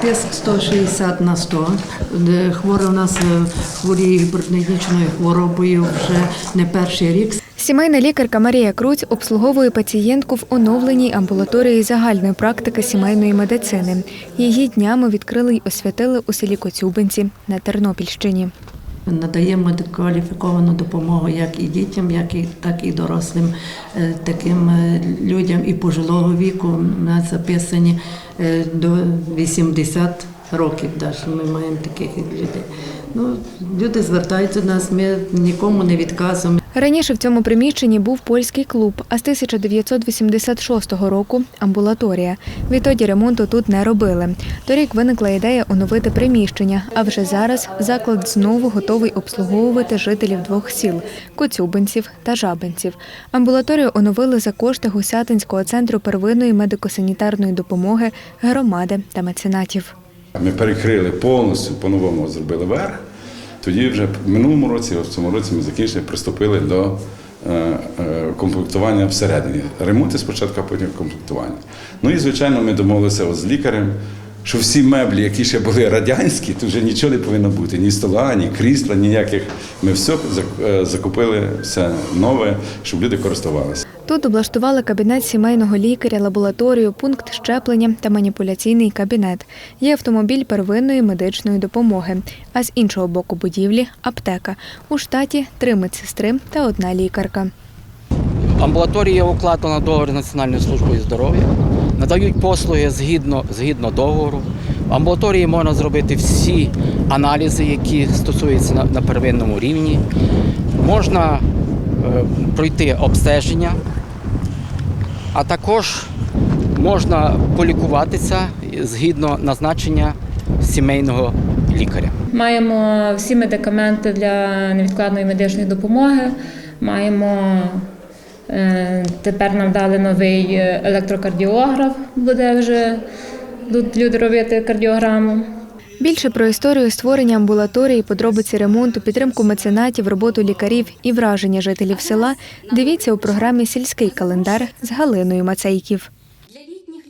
Тиск 160 на 100. Хворі у нас е, хворіє гіпертонічною хворобою вже не перший рік. Сімейна лікарка Марія Круць обслуговує пацієнтку в оновленій амбулаторії загальної практики сімейної медицини. Її днями відкрили й освятили у селі Коцюбинці на Тернопільщині. Надаємо кваліфіковану допомогу як і дітям, як і так і дорослим е, таким е, людям і пожилого віку. У нас записані е, до 80 років. Навіть ми маємо таких людей. Ну, люди звертаються до нас, ми нікому не відказуємо. Раніше в цьому приміщенні був польський клуб, а з 1986 року амбулаторія. Відтоді ремонту тут не робили. Торік виникла ідея оновити приміщення, а вже зараз заклад знову готовий обслуговувати жителів двох сіл Коцюбинців та Жабинців. Амбулаторію оновили за кошти Гусятинського центру первинної медико-санітарної допомоги громади та меценатів. Ми перекрили повністю, по-новому зробили верх. Тоді вже в минулому році, в цьому році ми закінчили, приступили до е, е, комплектування всередині. Ремонти спочатку, а потім комплектування. Ну і звичайно, ми домовилися з лікарем, що всі меблі, які ще були радянські, то вже нічого не повинно бути. Ні стола, ні крісла, ніяких. Ми все е, закупили все нове, щоб люди користувалися. Тут облаштували кабінет сімейного лікаря, лабораторію, пункт щеплення та маніпуляційний кабінет. Є автомобіль первинної медичної допомоги. А з іншого боку будівлі аптека. У штаті три медсестри та одна лікарка. Амбулаторія укладена договір з Національною службою здоров'я, надають послуги згідно, згідно договору. В амбулаторії можна зробити всі аналізи, які стосуються на, на первинному рівні. Можна е, пройти обстеження, а також можна полікуватися згідно назначення сімейного лікаря. Маємо всі медикаменти для невідкладної медичної допомоги. Маємо е, тепер нам дали новий електрокардіограф, буде вже будуть люди робити кардіограму. Більше про історію створення амбулаторії, подробиці ремонту, підтримку меценатів, роботу лікарів і враження жителів села дивіться у програмі Сільський календар з Галиною Мацейків.